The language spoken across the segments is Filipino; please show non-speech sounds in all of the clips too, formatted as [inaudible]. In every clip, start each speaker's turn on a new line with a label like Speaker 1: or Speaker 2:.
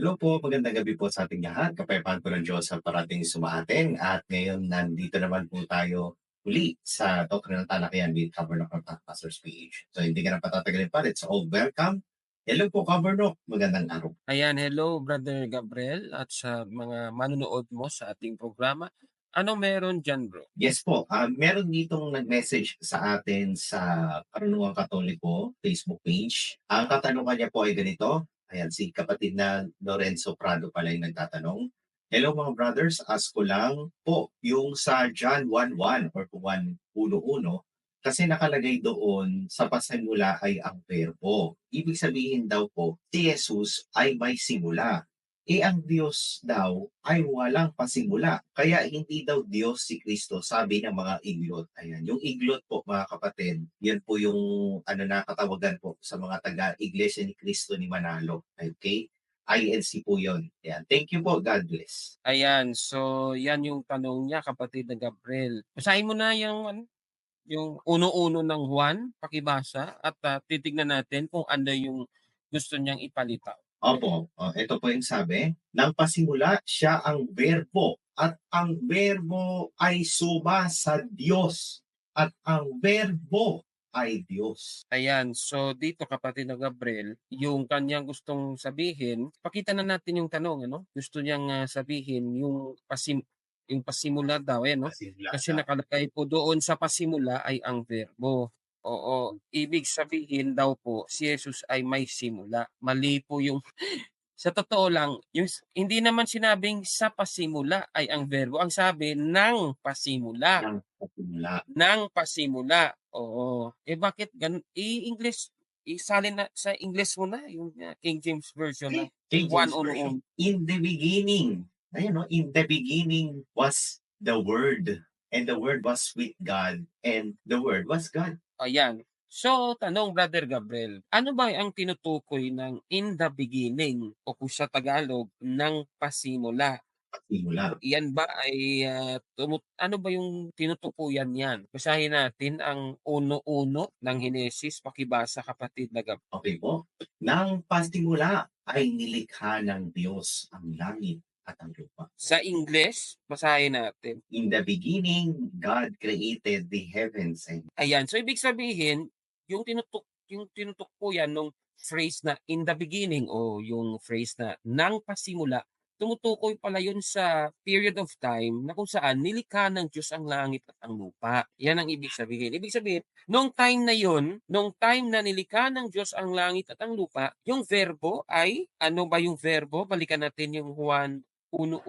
Speaker 1: Hello po, magandang gabi po sa ating lahat. Kapayapaan po ng Diyos sa parating sumaatin. At ngayon, nandito naman po tayo uli sa Doctrine ng Talakayan with Tabernacle at Pastor's PH. So, hindi ka na patatagalin pa. It's all welcome. Hello po, Kabernok. Magandang araw.
Speaker 2: Ayan, hello Brother Gabriel at sa mga manonood mo sa ating programa. Anong meron dyan bro?
Speaker 1: Yes po, ah, meron ditong nag-message sa atin sa Karunungan Katoliko Facebook page. Ang katanungan niya po ay ganito. Ayan, si kapatid na Lorenzo Prado pala yung nagtatanong. Hello mga brothers, ask ko lang po yung sa John 1.1 or 1.1.1 kasi nakalagay doon sa pasimula ay ang verbo. Ibig sabihin daw po, si Jesus ay may simula. E ang Diyos daw ay walang pasimula. Kaya hindi daw Diyos si Kristo, sabi ng mga iglot. Ayan, yung iglot po mga kapatid, yan po yung ano na katawagan po sa mga taga-iglesia ni Kristo ni Manalo. Okay? INC po yon. Ayan. Thank you po. God bless.
Speaker 2: Ayan, so yan yung tanong niya kapatid na Gabriel. Basahin mo na yung ano, yung uno-uno ng Juan, pakibasa at ah, titignan natin kung ano yung gusto niyang ipalitaw.
Speaker 1: Opo, oh, ito po yung sabi. Nang pasimula, siya ang verbo at ang verbo ay suba sa Diyos at ang verbo ay Diyos.
Speaker 2: Ayan, so dito kapatid na Gabriel, yung kanyang gustong sabihin, pakita na natin yung tanong, ano? Gusto niyang ah, sabihin yung pasim yung pasimula daw, eh, no?
Speaker 1: Pasimula
Speaker 2: Kasi nakalagay po doon sa pasimula ay ang verbo. Oo, ibig sabihin daw po si Jesus ay may simula. Mali po yung [laughs] sa totoo lang, yung hindi naman sinabing sa pasimula ay ang verbo. Ang sabi ng pasimula,
Speaker 1: ng pasimula.
Speaker 2: ng pasimula. Oo. Eh bakit ganun? I-English isalin na sa English mo na yung uh, King James version na.
Speaker 1: King
Speaker 2: One
Speaker 1: James
Speaker 2: on
Speaker 1: Version. In the beginning, ayun no, in the beginning was the Word, and the Word was with God, and the Word was God.
Speaker 2: Ayan. So, tanong Brother Gabriel, ano ba ang tinutukoy ng in the beginning o kung sa Tagalog ng pasimula?
Speaker 1: Pasimula.
Speaker 2: Yan ba ay ah, tumu- ano ba yung tinutukuyan yan? Basahin natin ang uno-uno ng Henesis, pakibasa kapatid na Gab.
Speaker 1: Okay po? Nang pasimula ay nilikha ng Diyos ang langit at ang lupa.
Speaker 2: Sa English, basahin natin.
Speaker 1: In the beginning, God created the heavens and
Speaker 2: Ayan, so ibig sabihin, yung tinutuk yung tinutukuyan nung phrase na in the beginning o yung phrase na nang pasimula, tumutukoy pala yun sa period of time na kung saan nilikha ng Diyos ang langit at ang lupa. Yan ang ibig sabihin. Ibig sabihin, nung time na yun, nung time na nilikha ng Diyos ang langit at ang lupa, yung verbo ay, ano ba yung verbo? Balikan natin yung Juan 1.1.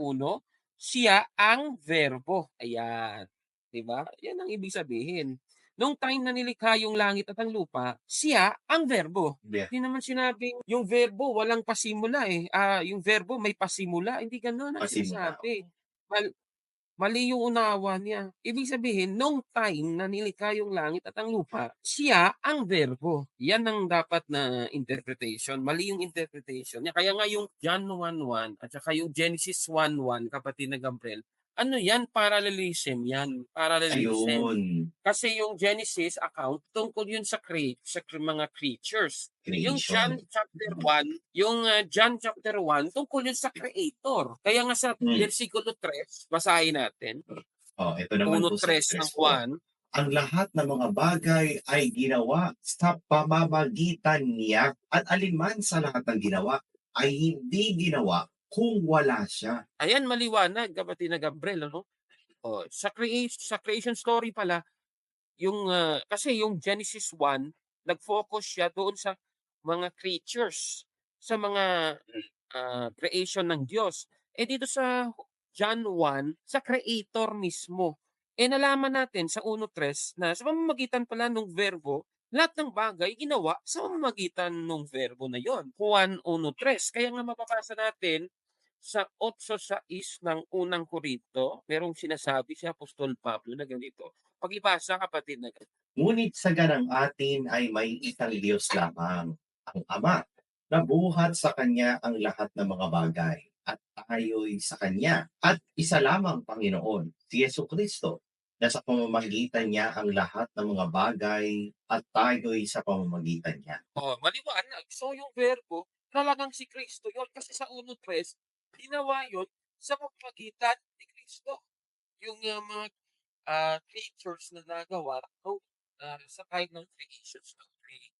Speaker 2: Siya ang verbo. Ayan. Diba? Yan ang ibig sabihin. Nung time na nilikha yung langit at ang lupa, siya ang verbo.
Speaker 1: Yeah.
Speaker 2: Hindi naman sinabing yung verbo walang pasimula eh. Ah, yung verbo may pasimula. Hindi ganoon ang
Speaker 1: Pasimula,
Speaker 2: sinasabi. Mal- mali yung unawa niya. Ibig sabihin, nung time na nilikha yung langit at ang lupa, siya ang verbo. Yan ang dapat na interpretation. Mali yung interpretation niya. Kaya nga yung John 1.1 at saka yung Genesis 1.1, kapatid na Gabriel, ano yan? Parallelism yan. Parallelism.
Speaker 1: Ayun.
Speaker 2: Kasi yung Genesis account, tungkol yun sa, cre- sa cre- mga creatures. Yung John
Speaker 1: Creation.
Speaker 2: chapter 1, yung uh, John chapter 1, tungkol yun sa creator. Kaya nga sa
Speaker 1: Hmm.
Speaker 2: versikulo 3, basahin natin.
Speaker 1: Oh, ito naman po sa
Speaker 2: 1.3 ng
Speaker 1: stress po.
Speaker 2: Juan.
Speaker 1: Ang lahat ng mga bagay ay ginawa sa pamamagitan niya at alinman sa lahat ng ginawa ay hindi ginawa kung wala siya.
Speaker 2: Ayan, maliwanag, kapatid na Gabriel. Ano? Oh, sa, creation, sa creation story pala, yung, ah, kasi yung Genesis 1, nag-focus siya doon sa mga creatures, sa mga ah, creation ng Diyos. Eh dito sa John 1, sa creator mismo. Eh nalaman natin sa 1.3 na sa pamamagitan pala ng verbo, lahat ng bagay ginawa sa pamamagitan ng verbo na yon. Juan 1.3. Kaya nga mapapasa natin sa 8.6 ng unang Korinto, merong sinasabi si Apostol Pablo na ganito. Pag-ibasa kapatid na
Speaker 1: Ngunit sa ganang atin ay may isang Diyos lamang, ang Ama, na buhat sa Kanya ang lahat ng mga bagay at tayo'y sa Kanya. At isa lamang Panginoon, si Yesu Kristo, na sa pamamagitan niya ang lahat ng mga bagay at tayo'y sa pamamagitan niya.
Speaker 2: Oh, maliwanag. So yung verbo, talagang si Kristo yun. Kasi sa 1.3, ginawa yun sa pamamagitan ni Kristo. Yung uh, mga uh, creatures na nagawa no, uh, sa time ng creation story.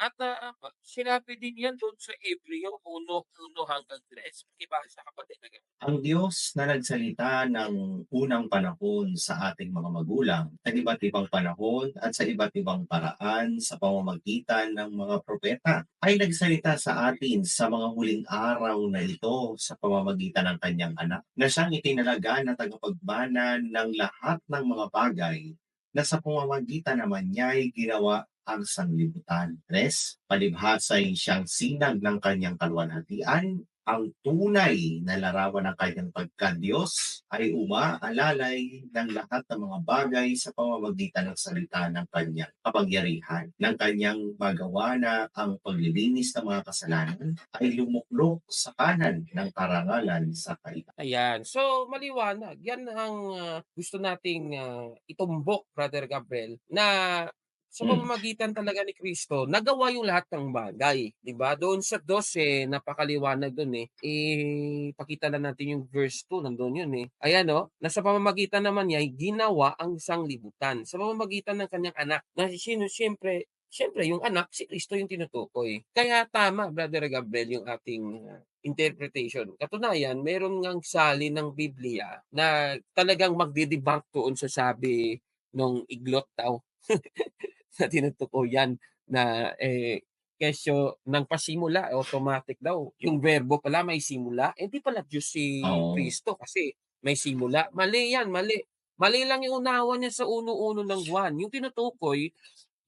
Speaker 2: At uh, sinabi din yan doon sa Hebreo 1.1 hanggang 3. Pakibasa ka pa din.
Speaker 1: Ang Diyos na nagsalita ng unang panahon sa ating mga magulang sa iba't ibang panahon at sa iba't ibang paraan sa pamamagitan ng mga propeta ay nagsalita sa atin sa mga huling araw na ito sa pamamagitan ng kanyang anak na siyang itinalaga na tagapagmana ng lahat ng mga bagay na sa pamamagitan naman niya ay ginawa ang sanglibutan. Tres, palibhasay siyang sinag ng kanyang kalwalhatian, ang tunay na larawan ng kanyang pagka-Diyos ay umaalalay ng lahat ng mga bagay sa pamamagitan ng salita ng kanyang kapagyarihan, ng kanyang magawa na ang paglilinis ng mga kasalanan ay lumuklok sa kanan ng karangalan sa kailan.
Speaker 2: Ayan. So, maliwanag. Yan ang uh, gusto nating uh, itumbok, Brother Gabriel, na sa
Speaker 1: Hmm.
Speaker 2: pamamagitan talaga ni Kristo, nagawa yung lahat ng bagay, 'di ba? Doon sa 12, napakaliwanag doon eh. Eh pakita lang natin yung verse 2, nandoon yun eh. Ayan oh, nasa pamamagitan naman niya ginawa ang sanglibutan sa pamamagitan ng kanyang anak. Na sino siyempre Siyempre, yung anak, si Kristo yung tinutukoy. Kaya tama, Brother Gabriel, yung ating uh, interpretation. Katunayan, meron ngang sali ng Biblia na talagang magdidebunk doon sa sabi nung iglot daw [laughs] [laughs] na tinutukoyan na eh, kesyo ng pasimula, automatic daw. Yung verbo pala may simula, eh di pala Diyos si
Speaker 1: Oo.
Speaker 2: Kristo kasi may simula. Mali yan, mali. Mali lang yung unawa niya sa uno-uno ng Juan. Yung tinutukoy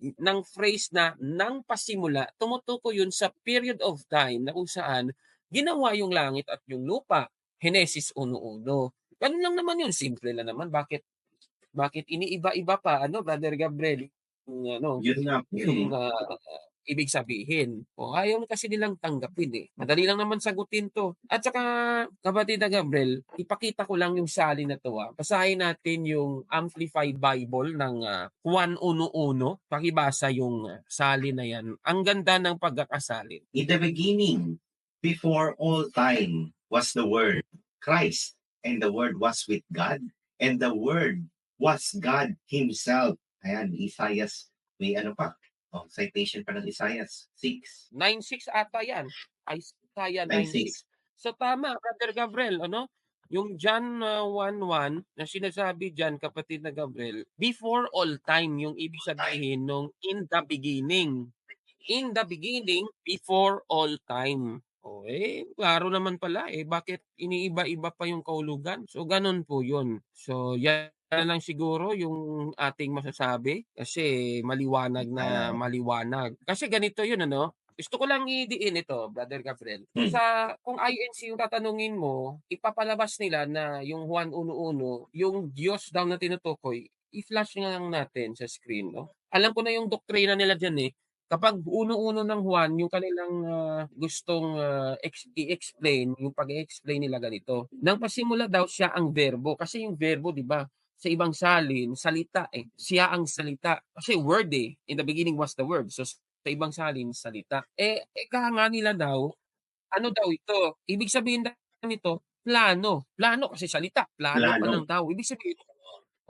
Speaker 2: ng phrase na nang pasimula, tumutukoy yun sa period of time na kung saan ginawa yung langit at yung lupa. Genesis 1.1. Ganun lang naman yun. Simple lang naman. Bakit bakit iniiba-iba pa ano Brother Gabriel ano
Speaker 1: Yun nga po.
Speaker 2: yung uh, ibig sabihin. O ayaw kasi nilang tanggapin eh. Madali lang naman sagutin to. At saka kapatid na Gabriel, ipakita ko lang yung sali na to. Ah. Basahin natin yung Amplified Bible ng uh, Juan 1.1. Pakibasa yung uh, sali na yan. Ang ganda ng pagkakasalin.
Speaker 1: In the beginning, before all time, was the Word, Christ, and the Word was with God, and the Word was God Himself. Ayan, Isaias, may ano pa, oh, citation pa ng Isaias 6.
Speaker 2: 9.6 ata yan. Isaiah
Speaker 1: 9:6.
Speaker 2: 9.6. So tama, Brother Gabriel, ano? Yung John uh, 1.1 na sinasabi dyan, kapatid na Gabriel, before all time, yung ibig sabihin nung in the beginning. In the beginning, before all time. O eh, klaro naman pala eh. Bakit iniiba-iba pa yung kaulugan? So, ganun po yun. So, yan lang siguro yung ating masasabi kasi maliwanag na maliwanag. Kasi ganito yun ano, gusto ko lang idiin ito, Brother Gabriel.
Speaker 1: Hmm.
Speaker 2: Sa kung INC yung tatanungin mo, ipapalabas nila na yung Juan 1.1, yung Diyos daw na tinutukoy, i-flash nga lang natin sa screen, no? Alam ko na yung doktrina nila diyan eh. Kapag uno-uno ng Juan, yung kanilang uh, gustong uh, ex- i-explain, yung pag-explain nila ganito. Nang pasimula daw siya ang verbo kasi yung verbo, 'di ba? Sa ibang salin, salita eh. Siya ang salita. Kasi word eh. In the beginning was the word. So sa ibang salin, salita. Eh, eh nga nila daw, ano daw ito? Ibig sabihin daw nito, plano. Plano kasi salita. Plano,
Speaker 1: Plano.
Speaker 2: pa lang daw. Ibig sabihin,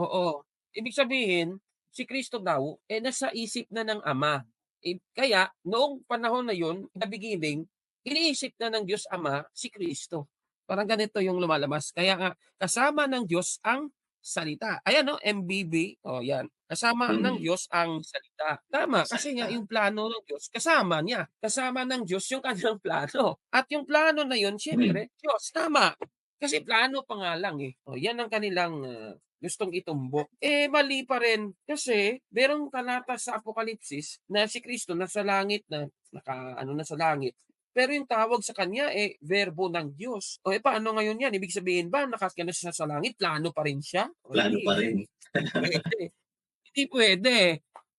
Speaker 2: oo. Ibig sabihin, si Kristo daw, eh nasa isip na ng Ama. Eh, kaya, noong panahon na yun, the beginning, iniisip na ng Diyos Ama si Kristo. Parang ganito yung lumalabas. Kaya nga, kasama ng Diyos ang salita. Ayan no, MBB. O yan. Kasama
Speaker 1: Mm.
Speaker 2: ng Diyos ang salita. Tama. Kasi nga yung plano ng Diyos, kasama niya. Kasama ng Diyos yung kanyang [laughs] plano. At yung plano na yun, siyempre, Diyos. Tama. Kasi plano pa nga lang eh. O, yan ang kanilang ah, gustong itumbok. Eh, mali pa rin. Kasi, merong talata sa Apokalipsis na si Kristo nasa langit na, naka, ano na sa langit. Pero yung tawag sa kanya, eh, verbo ng Diyos. O, eh, paano ngayon yan? Ibig sabihin ba, nakakina siya sa langit, plano pa rin siya? O,
Speaker 1: Plano
Speaker 2: hindi.
Speaker 1: pa rin.
Speaker 2: Hindi pwede. Hindi pwede.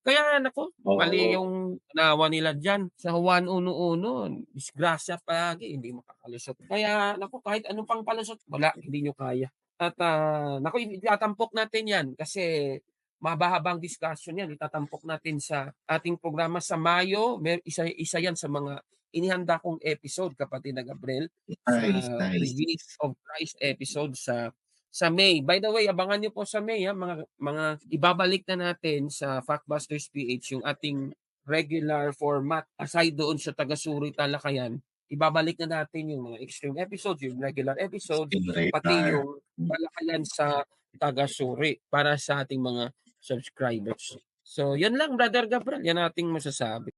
Speaker 2: Kaya, nako,
Speaker 1: Oo.
Speaker 2: mali yung nawa nila dyan. Sa Juan 1.1, disgrasya palagi, hindi makakalusot. Kaya, nako, kahit anong pang palusot, wala, hindi nyo kaya. At, uh, nako, itatampok natin yan kasi mabahabang discussion yan. Itatampok natin sa ating programa sa Mayo. Mer isa, isa yan sa mga inihanda kong episode kapatid na Gabriel,
Speaker 1: Nice,
Speaker 2: sa
Speaker 1: nice.
Speaker 2: release of Christ episode sa sa May. By the way, abangan niyo po sa May ha, mga mga ibabalik na natin sa Factbusters PH yung ating regular format aside doon sa Tagasuri Talakayan. Ibabalik na natin yung mga extreme episodes, yung regular episodes, pati yung Talakayan sa Tagasuri para sa ating mga subscribers. So, yun lang Brother Gabriel, yan ating masasabi.